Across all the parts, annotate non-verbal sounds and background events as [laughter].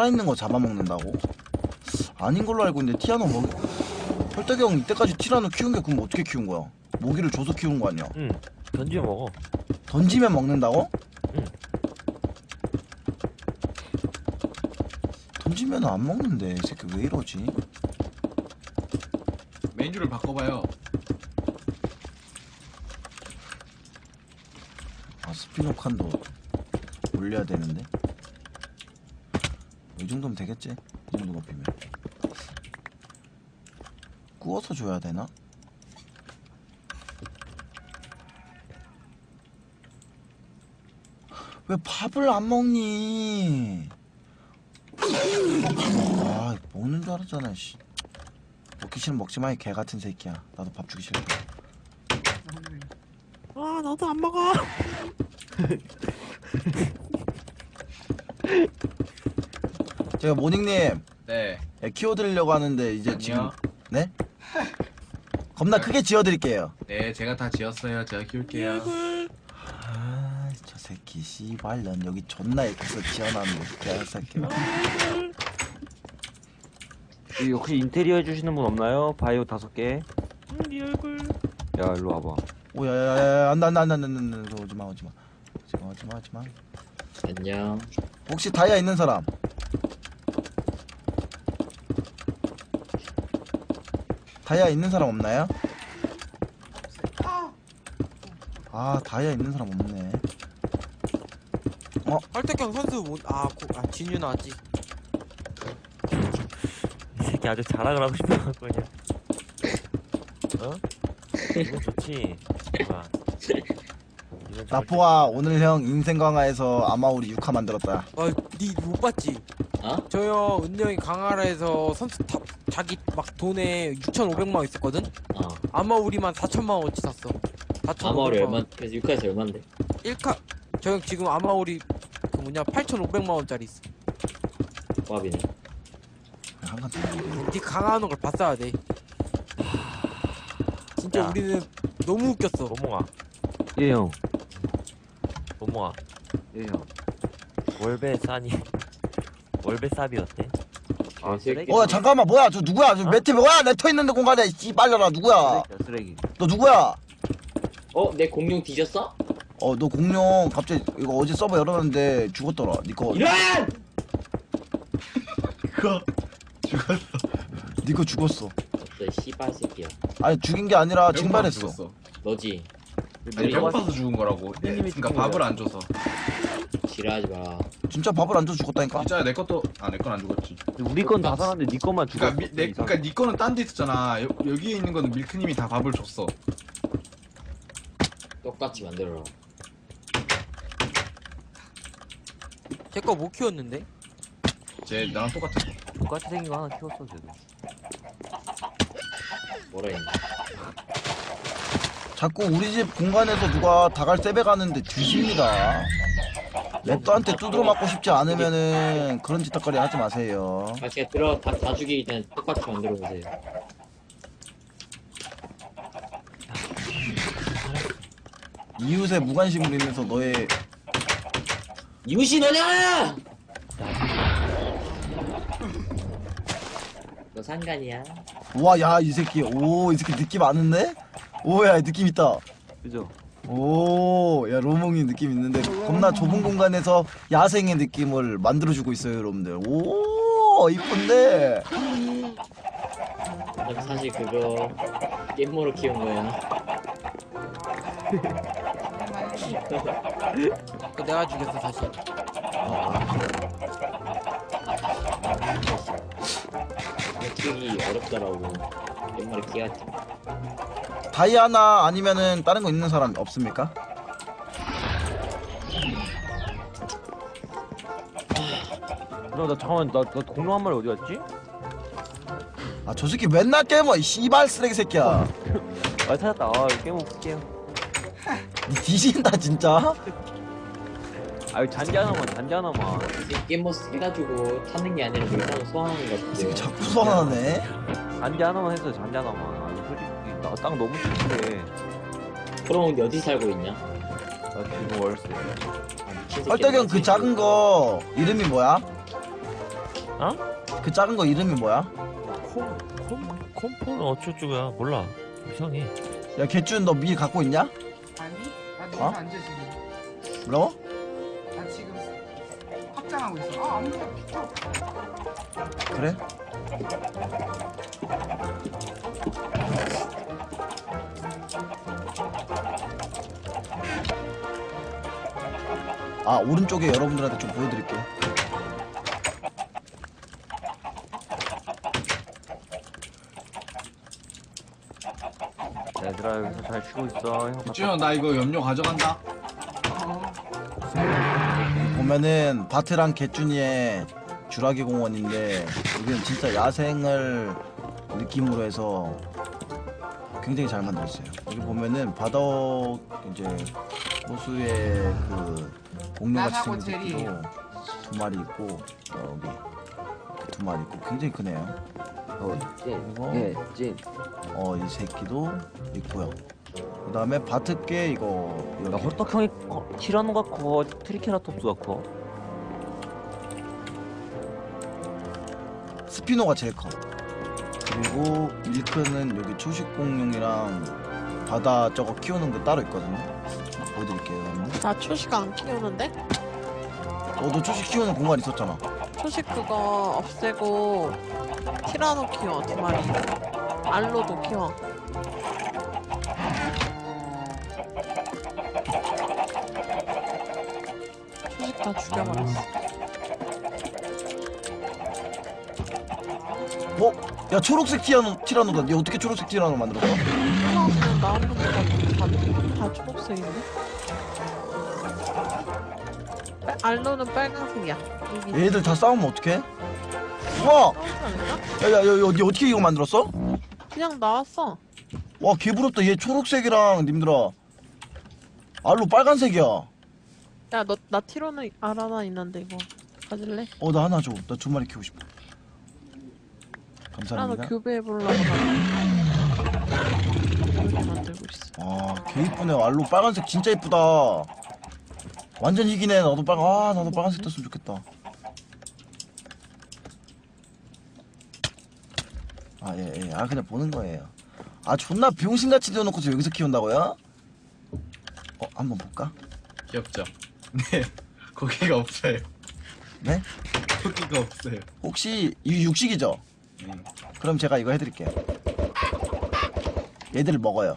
살아있는 거 잡아먹는다고? 아닌 걸로 알고 있는데 티라노 먹 혈떡이 형 이때까지 티라노 키운 게 그럼 어떻게 키운 거야? 모기를 줘서 키운 거 아니야? 응 던지면 먹어 던지면 먹는다고? 응. 던지면 안 먹는데 이 새끼 왜 이러지? 메뉴를 바꿔봐요. 아 스피노칸도 올려야 되는데 이 정도면 되겠지? 이 정도 높이면 구워서 줘야 되나? 왜 밥을 안 먹니? 아 먹는 줄 알았잖아 씨 먹기 싫으면 먹지 마 이 개 같은 새끼야 나도 밥 주기 싫어 아 나도 안 먹어 [laughs] 제가 모닝님 네. 예, 키워드리려고 하는데 이제 지금 아니요. 네? 겁나 크게 지어드릴게요. 네, 제가 다 지었어요. 제가 키울게요. 아, 저 새끼 씨발 년 여기 존나 예뻐서 지어놨는데 개새끼. 이 혹시 인테리어 해주시는 분 없나요? 바이오 다섯 개. 네 얼굴 야 일로 와봐. 오야야야 안돼 안돼 안돼 안돼 안돼 오지마 오지마 오지마 오지마 오지마. 안녕. 혹시 다이아 있는 사람? 다이아 있는 사람 없나요? 아 다이아 있는 사람 없네. 헐떡형 선수 못, 아, 고, 아 진유 나왔지. 이 새끼 아주 자랑을 하고 싶어 갖고 그냥 어? 이건 좋지 뭐야 이건 좀 나포아 오늘 형 인생 강화에서 아마 우리 6화 만들었다. 아, 니못 봤지? 어? 저요 은영이 강화라에서 선수 다, 자기 막 돈에 6,500만 원 있었거든. 어. 아마 우리만 4천만 원어치 샀어. 4,500만 아마리 얼마? 원. 그래서 6카에서 얼마인데? 1카 저 형 지금 아마우리 그 뭐냐 8,500만 원짜리 있어. 한칸 더. 니 강화하는 걸 봤어야 돼. 진짜 야. 우리는 너무 웃겼어. 모모아 예 형. 모모아 예 형. 월배 싸니 월배 쌉이 어때? 아, 쓰레기. 어 잠깐만 뭐야 저 누구야 저 매트 뭐야 레터 있는데 공간에 씨발려라 누구야 쓰레기야 쓰레기. 너 누구야 어? 내 공룡 뒤졌어? 어 너 공룡 갑자기 이거 어제 서버 열었는데 죽었더라 니거 이런! 그거 죽었어 니거 죽었어 어떤 씨발 새끼야. 아니 죽인 게 아니라 배고파서 죽었어. 너지? 아니, 내가 배고파서 죽은 거라고. 네, 형님이 그러니까 죽은 밥을. 안 줘서. 지랄하지 마. 진짜 밥을 안 줘서 죽었다니까 진짜 내 것도 아 내 건 안 죽었지. 우리 건 다 살았는데 네 것만 죽었어. 그러니까 미, 내 그러니까 네 거는 딴 데 있었잖아. 여, 여기에 있는 거는 밀크님이 다 밥을 줬어. 똑같이 만들어라. 제거 못 키웠는데. 쟤 나랑 똑같았어. 똑같이 생긴 거 하나 키웠어 쟤도. 뭐라 했냐? 자꾸 우리 집 공간에서 누가 다갈 세배 가는데 뒤집니다 랩터한테 두드러 맞고 싶지 않으면은 그런 짓거리 하지 마세요 아, 제가 들어 다, 다 죽이기 전에 똑같이 만들어 보세요. 이웃의 무관심을 인해서 너의 이웃이 너냐! 너 상관이야? 와 야 이 새끼 오 이 새끼 느낌 아는데? 오 야 느낌 있다 그죠? 오, 야 로몽이 느낌 있는데 겁나 좁은 공간에서 야생의 느낌을 만들어주고 있어요, 여러분들. 오, 이쁜데. 나 사실 그거 깻모로 키운 거야. [laughs] 그거 내가 죽였어 사실. 이거 키우기 어렵더라고. 깻모를 키웠지. 다이아나 아니면은 다른 거 있는 사람 없습니까? 나 나 잠깐만 나, 나 공룡 한 마리 어디 갔지? 아, 저 새끼 맨날 깨모, 이 씨발 쓰레기 새끼야. 아 찾았다. 아 깨모 볼게요. 니 뒤진다, 진짜. 아유 잔디 하나만 잔디 하나만. 깻모 해가지고 타는 게 아니라 물건을 소환하는 것 같은데. 자꾸 소환하네. 잔디 하나만 했어 잔디 하나만. 아니 솔직히 나땅 너무. 그럼 근데 어디 살고 있냐? 나 지금 월세. 아, 헐떡이 형그 미친 작은 거 이름이 뭐야? 어? 그 작은 거 이름이 뭐야? 콤, 콤, 콤포는 어쩌고야 몰라 이상해 야 개준 너미 갖고 있냐? 아니? 나 어? 너무 앉아 지금. 뭐라고? 나 지금 확장하고 있어. 아 아무도 비켜. 그래? 아 오른쪽에 여러분들한테 좀 보여드릴게 얘들아 여기서 잘 쉬고 있어 형 갔다 나 이거 염료 가져간다. 어. 보면은 바트랑 개준이의 주라기 공원인데 여기는 진짜 야생을 느낌으로 해서 굉장히 잘 만들었어요. 여기 보면은 바닥 이제 호수의 그 공룡같이 나하고 생긴 제리. 새끼도 두 마리 있고 여기 이렇게 두 마리 있고 굉장히 크네요. 어, 이거? 예, 찐. 어 이 새끼도 있고요. 그 다음에 바트께 이거 야, 여기 헐떡형이 커, 티라노가 커, 트리케라톱스가 커. 스피노가 제일 커. 그리고 밀크는 여기 초식 공룡이랑 바다 저거 키우는 거 따로 있거든요. 보여드릴게요. 나 초식 안 키우는데? 너도 초식 키우는 공간 있었잖아. 초식 그거 없애고 티라노 키워 두 마리 알로도 키워 초식 다 죽여버렸어 어? 야 초록색 티라노 티라노다. 얘 어떻게 초록색 티라노 만들었어? 나오는 거 다다 초록색인데? 빨- 알로는 빨간색이야 이미 얘들 다 싸우면 어떡해? 와! 싸우지 않을까? 야야야 어떻게 이거 만들었어? 그냥 나왔어 와 개부럽다. 얘 초록색이랑 님들아. 알로 빨간색이야. 야너 나 티로는 알아나 있는데 이거 가질래? 어나 하나 줘. 나 두 마리 키우고 싶어. 감사합니다. 교배해보려고 아, 개 이쁘네. 알로 빨간색 진짜 이쁘다. 완전 이기네. 나도 빨간, 아, 나도 빨간색 떴으면 좋겠다. 아, 예, 예. 아, 그냥 보는 거예요. 아, 존나 병신같이 되어놓고서 여기서 키운다고요? 어, 한번 볼까? 귀엽죠? 네. [laughs] 거기가 없어요. 네? 거기가 없어요. 혹시, 이 육식이죠? 음. 그럼 제가 이거 해드릴게요. 얘들을 먹어요.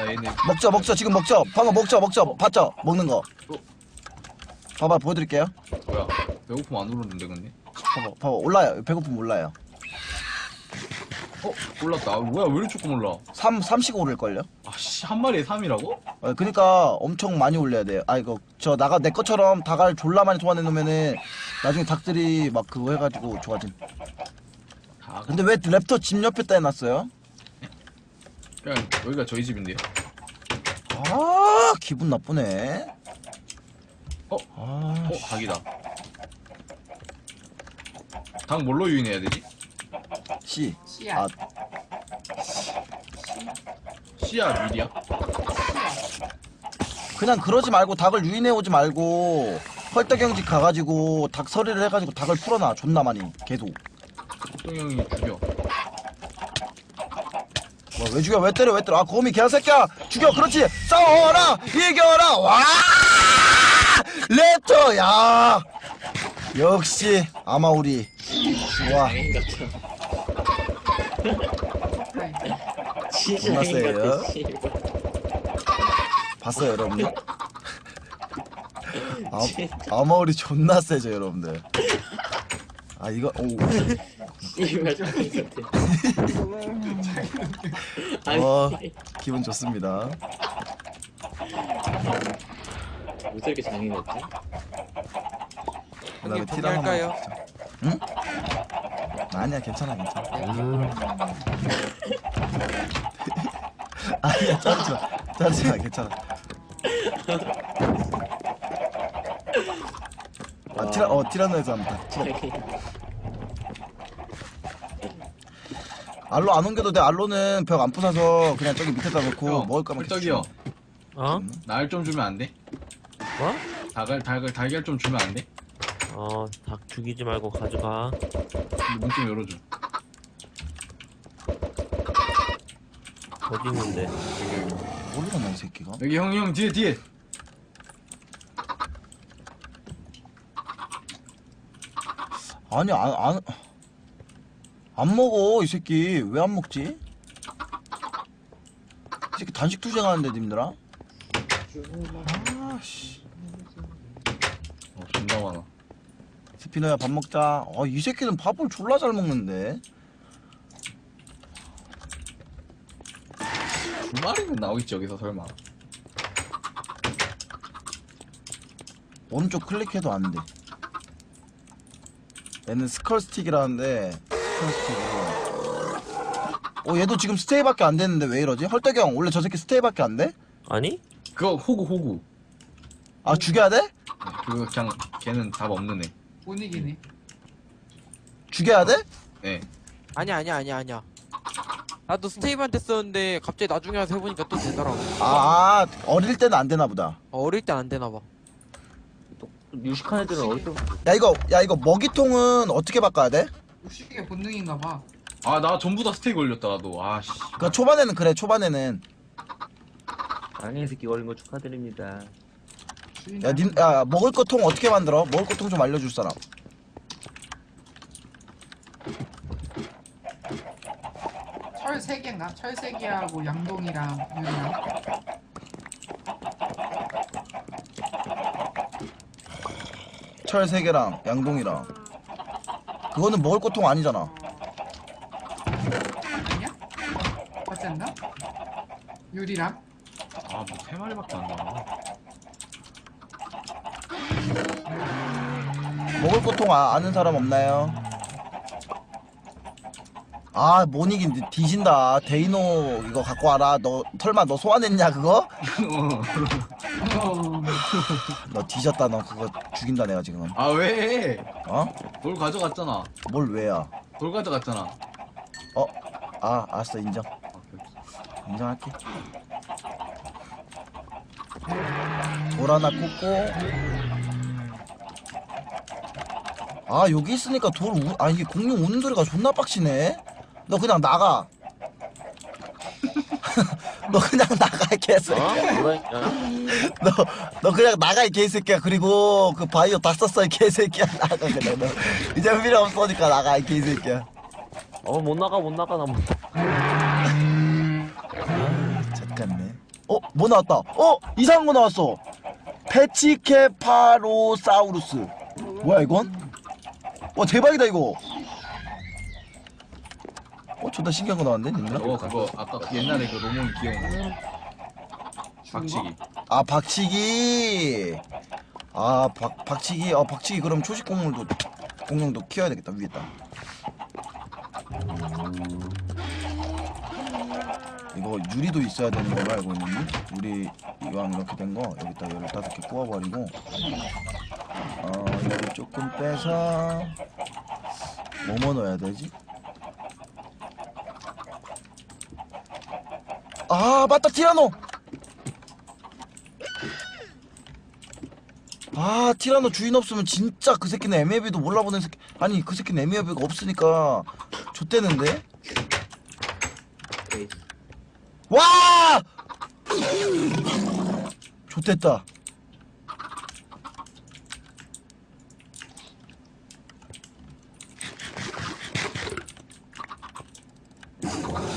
얘네 먹죠, 먹죠. 지금 먹죠. 방금 먹죠, 먹죠. 봤죠? 먹는 거. 봐봐, 보여드릴게요. 뭐야? 배고픔 안 오르는데 근데? 봐봐, 봐봐. 올라요. 배고픔 올라요. 어? 올랐다. 아, 뭐야? 왜 이렇게 조금 올라? 3, 3씩 오를걸요? 아씨 한 마리에 3이라고? 어, 그니까 엄청 많이 올려야 돼요. 아, 이거, 저, 나가, 내 것처럼 닭알 졸라 많이 소환해 놓으면은 나중에 닭들이 막 그거 해가지고 좋아짐. 다. 근데 왜 랩터 집 옆에 다 해놨어요? 그냥 여기가 저희 집인데요. 아, 기분 나쁘네. 어? 아, 어? 닭이다. 닭 뭘로 유인해야 되지? 씨. 씨앗. 아, 씨야 밀이야? 그냥 그러지 말고 닭을 유인해 오지 말고 헐떡경직 가가지고 닭 서리를 해가지고 닭을 풀어놔. 존나 많이. 계속. 호동 형이 죽여. 뭐, 왜 죽여? 왜 때려? 왜 때려? 아, 거미 개새끼야! 죽여! 그렇지! 싸워라! 이겨라! 와! 랩터! 야! 역시, 아마우리. 좋아. 진짜 끝났어요. 씨발. 봤어요, 여러분들? [laughs] 아, 아마우리 존나 세죠, 여러분들? 아, 이거, 오. [laughs] 어, 기분 좋습니다. 왜 저렇게 장인 같지? 그 다음에 형님 티라 한번. 포기할까요? 응? 아니야, 괜찮아, 괜찮아. [laughs] 아니야, 자르지 마. 자르지 마, 괜찮아. 아, 티라, 어, 티라노에서 한번 봐. 티라. 알로 안 옮겨도 돼. 알로는 벽 안 부숴서 그냥 저기 밑에다 놓고 형, 먹을 거면. 줘. 어? 날 좀 주면 안 돼? 뭐? 닭을 닭을 달걀 좀 주면 안 돼? 어, 닭 죽이지 말고 가져가. 문좀 열어줘. 어디 있는데? 모르겠나 이 새끼가 여기 형, 형, 뒤에, 뒤에. 아니 안 안 안 먹어 이 새끼 왜 안 먹지? 이 새끼 단식 투쟁하는데 님들아 아씨 어, 존나 많아. 스피너야 밥 먹자 아이 새끼는 밥을 졸라 잘 먹는데 두 마리는 나오겠지, 여기서 설마. 오른쪽 클릭해도 안돼 얘는 스컬 스틱이라는데 어 얘도 지금 스테이밖에 안 됐는데 왜 이러지? 헐떡형 원래 저 새끼 스테이밖에 안 돼? 아니? 그거 호구, 호구. 아 죽여야 돼? 그거 그냥, 걔는 답 없는 애. 못 이기네. 죽여야 돼? 예. 아니야 아니야 아니야 아니야 나도 스테이브한테 썼는데 갑자기 나중에 와서 해보니까 또 되더라고 아, 아 어릴 때는 안 되나 보다 어, 어릴 땐 안 되나봐 또 유식한 애들은 어릴 때부터 야 이거 야 이거 먹이통은 어떻게 바꿔야 돼? 육식의 본능인가 봐. 아, 나 전부 다 스테이크 걸렸다, 나도. 아, 씨. 그 초반에는 그래 초반에는 장애 새끼 걸린 거 축하드립니다. 주인 야, 닌, 야 먹을 거 통 어떻게 만들어? 먹을 거 통 좀 알려줄 사람 철 3개인가? 철 3개하고 양동이랑 유리랑. 철 3개랑 양동이랑 그거는 먹을 거통 아니잖아 아니야? 않나? 유리랑? 아, 뭐, 세 마리밖에 안 나와. 먹을 거통 아, 아는 사람 없나요? 아, 못 이긴 뒤진다. 데이노 이거 갖고 와라. 너 설마 너 소환했냐 그거? [laughs] 어, 너 뒤졌다. 너 그거 죽인다 내가 지금. 아, 왜? 어? 돌 가져갔잖아. 뭘 왜야? 돌 가져갔잖아. 아, 알았어 인정. 아, 인정할게. 돌 하나 꽂고. 아 여기 있으니까 돌 우... 아 이게 공룡 우는 소리가 존나 빡치네. 너 그냥 나가. 너 그냥 [laughs] 나가 이 개새끼. 어? 뭐라니까? 너, 너 그냥 나가 이 개새끼야. 그리고 그 바이오 다 썼어 이 개새끼야. [laughs] 나가 그냥 너. 이제 필요 없으니까 나가 이 개새끼야. 어, 못 나가, 못 나가, 나 못. 잠깐네. 어, 뭐 나왔다. 어, 이상한 거 나왔어. 페치케파로사우루스. 뭐야 이건? 와 대박이다 이거. 어, 존나 신기한 거 나왔네, 님들. 저거, 그거, 아까 그 옛날에 그 로몬 거. 박치기. 아 박치기. 아 박, 박치기. 어 박치기 그럼 초식 공물도 공룡도 키워야 되겠다 위에다. 이거 유리도 있어야 되는 걸로 알고 있는데 유리 이왕 이렇게 된 거 여기다 열다섯 개 구워버리고 어 이거 조금 빼서 뭐뭐 넣어야 되지? 아 맞다 티라노. 아 티라노 주인 없으면 진짜 그 새끼는 MLB도 몰라보는 새끼. 아니 그 새끼는 MLB가 없으니까 좆대는데? 와! 좆됐다.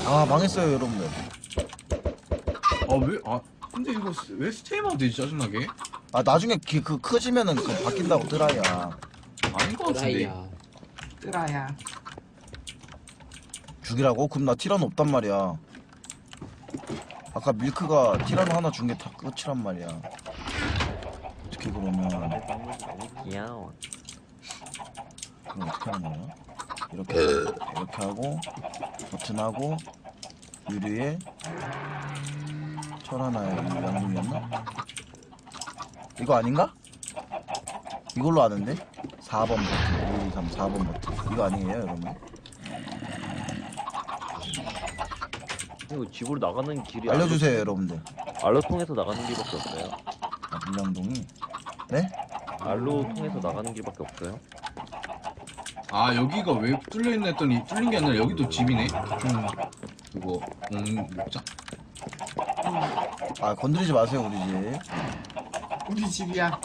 아 망했어요 여러분들 아, 왜? 아, 근데 이거 스- 왜 스테이만 되지, 짜증나게? 아 나중에 그, 그 커지면은 그 바뀐다고 드라이야 아닌 것 같은데. 드라이야. 뜨라야. 죽이라고? 그럼 나 티라노 없단 말이야 아까 밀크가 티라노 하나 준 게 다 끝이란 말이야 어떻게 그러면 귀여워. 그럼 어떻게 하는 거야? 이렇게 이렇게 하고 버튼하고 유리에 철 하나에 양념이었나? 이거 아닌가? 이걸로 아는데? 4번 버튼 1, 2, 3, 4번 버튼 이거 아니에요 여러분? 이거 집으로 나가는 길이 알려주세요 여러분들 알로 통해서 나가는 길밖에 없어요. 아, 물량동이 네? 알로 통해서 나가는 길밖에 없어요? 아 여기가 왜 뚫려있나 했더니 뚫린 게 아니라 여기도 집이네 좀 그거 음 목장 아 건드리지 마세요 우리 집 우리 집이야.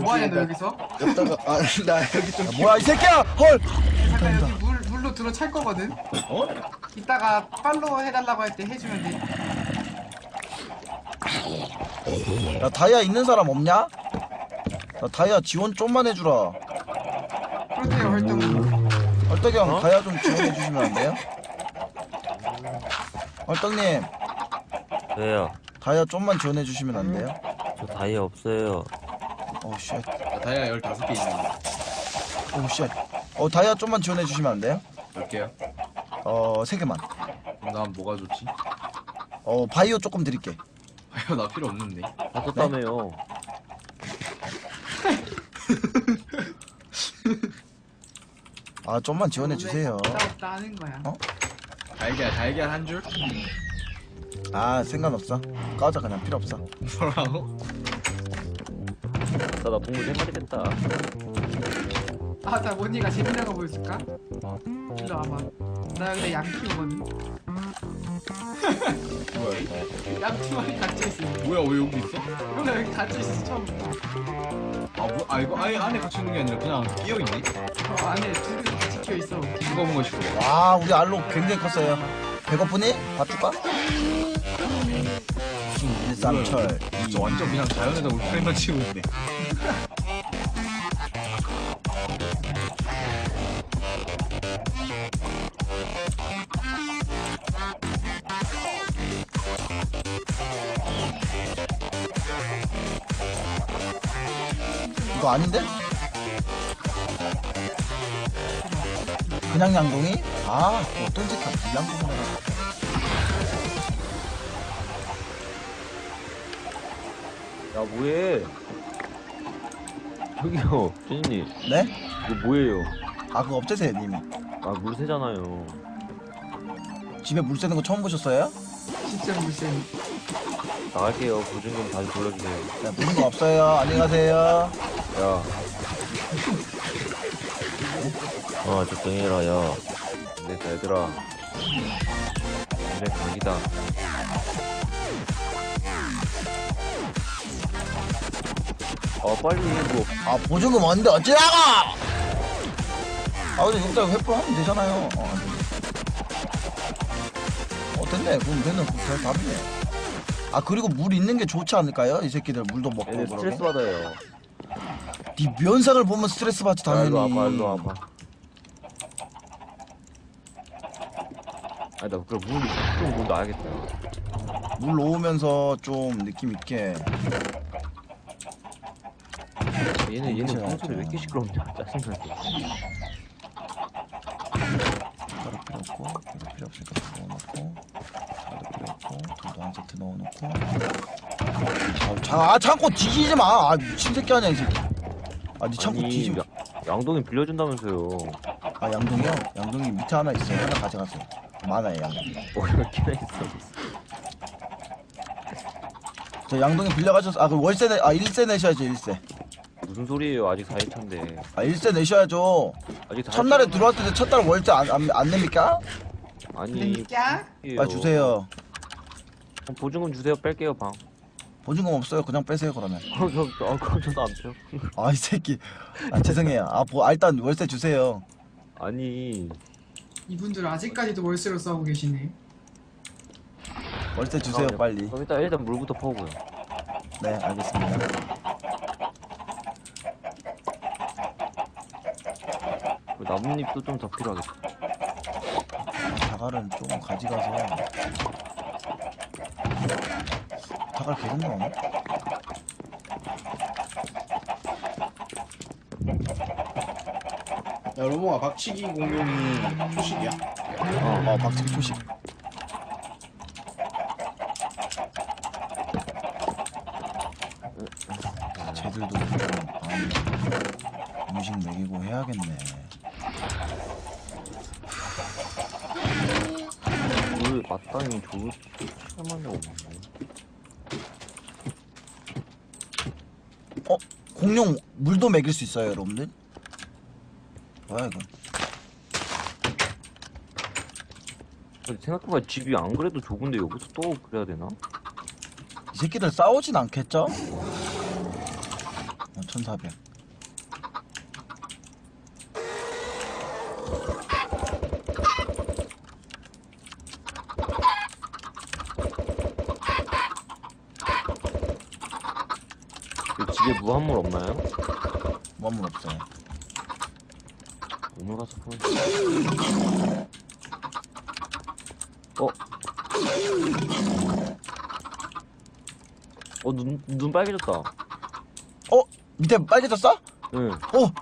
뭐하냐 너 여기서? 여기다가 아나 [laughs] 여기 좀 뭐야 이 새끼야 헐 잠깐 여기 물 물로 들어 찰 거거든. 어? 이따가 팔로우 해달라고 할 때 해주면 돼. 야 다이아 있는 사람 없냐? 나 다이아 지원 좀만 해주라 그렇대요 활동. 헐떡이 형 어? 다이아 좀 지원해 주시면 안 돼요? 헐떡님 왜요? 다이아 좀만 지원해 주시면 안 돼요? 저 다이아 없어요. 오 쉣 나 다이아 15개 있는데 오 쉣 어 다이아 좀만 지원해 주시면 안 돼요? 몇 개야? 어 세 개만 그럼 난 뭐가 좋지? 어 바이오 조금 드릴게 아유 나 필요 없는데 다 썼다며요. [laughs] 아 좀만 지원해 주세요 없다 없다 하는 거야. 어? 달걀 달걀 한 줄? 아 상관없어 까자 그냥 필요 없어 뭐라고? 아싸 나 동물 세 마리 됐다. 아나 모니가 재밌는 거 보여줄까? 일로 와봐. 나 여기다 양 키우거든. 뭐야 이거 양두 마리 갇혀 있어. 뭐야 왜 여기 있어? 이거 여기 갇혀 있어 처음부터. 아, 뭐, 아 이거 아예 안에 갇혀 있는 게 아니라 그냥 끼어 있네? 어, 안에 다 찍혀 있어. 본 것이고 와 우리 알로 굉장히 컸어요 배고프니? 밥 줄까? 일삼철 진짜 완전 그냥 자연에다 울타리만 치고 있네 이거 아닌데? 그냥 양동이? 아 어떤 새끼야 불량동이야 야 뭐해? 저기요 주인님 네? 이거 뭐예요? 아 그거 없애세요 님이 아 물새잖아요. 집에 물 새는 거 처음 보셨어요? 진짜 물세. 나갈게요. 보증금 다시 돌려주세요. 자 보는 거 없어요 안녕히 가세요 야 어, 적당히 해라, 야. 됐다 얘들아. 이래 각이다. 아 빨리 뭐 아 보증금 언제 어찌 나가 아 근데 여기다 회포하면 되잖아요 어. 어 됐네 그럼 되는 별 답이네 아 그리고 물 있는 게 좋지 않을까요? 이 새끼들 물도 먹고 얘네 스트레스 그러고 받아요. 네 면상을 보면 스트레스 받지 야, 당연히 일로 와봐 일로 와봐. 아나 그럼 물좀물 놔야겠다. 물 놓으면서 좀 느낌 있게 얘는 얘는 그치, 평소에 왜 이렇게 맞아. 시끄럽냐 짜증나게. 가루 필요 없고 필요 없으니까 다 넣어놓고 가루 필요 없고 돌도 한 세트 넣어놓고 아, 자, 아 창고 뒤지지 마! 아 미친 새끼 아니야 이 새끼 아니 창고 아니 뒤지 마. 야- 양동이 빌려준다면서요. 아 양동이요? 양동이 밑에 하나 있어요 하나 가져가세요 많아요 양동이 뭐 이렇게나 있어. 저 양동이 빌려가셔서 아 그럼 월세 내, 아 일세 내셔야죠 일세 무슨 소리예요? 아직 4일차인데. 아 일세 내셔야죠 아직 4일차 첫날에 들어왔을 때 첫 달 월세 안, 안, 안 냅니까? 아니 까아 주세요 그럼 보증금 주세요. 뺄게요 방. 보증금 없어요 그냥 빼세요 그러면 [laughs] 저 아, 그럼 저도 안 줘. 아이 새끼 아 죄송해요 아, 보, 아 일단 월세 주세요 아니 이분들 아직까지도 월세로 싸우고 계시네. 월세 주세요. 빨리 그럼 일단 일단 물부터 퍼고요. 네 알겠습니다 나뭇잎도 좀 더 필요하겠다. 자갈은 좀 가져가서 자갈 계속 나오네 야 로봉아 박치기 공룡이 초식이야? 어, 어 박치기 초식 쟤들도 좀 아, 음식 먹이고 해야겠네 마땅히 좋을 시간만이 없네. 공룡 물도 먹일 수 있어요 여러분들 뭐야 이거 근데 생각해보면 집이 안 그래도 좁은데 여기서 또 그래야 되나? 이 새끼들 싸우진 않겠죠? 어, 1400 그 집에 무한물 없나요? 뭐물 없어요 오늘 가서 보면 어? 어, 눈, 눈 빨개졌다. 어? 밑에 빨개졌어? 응. 어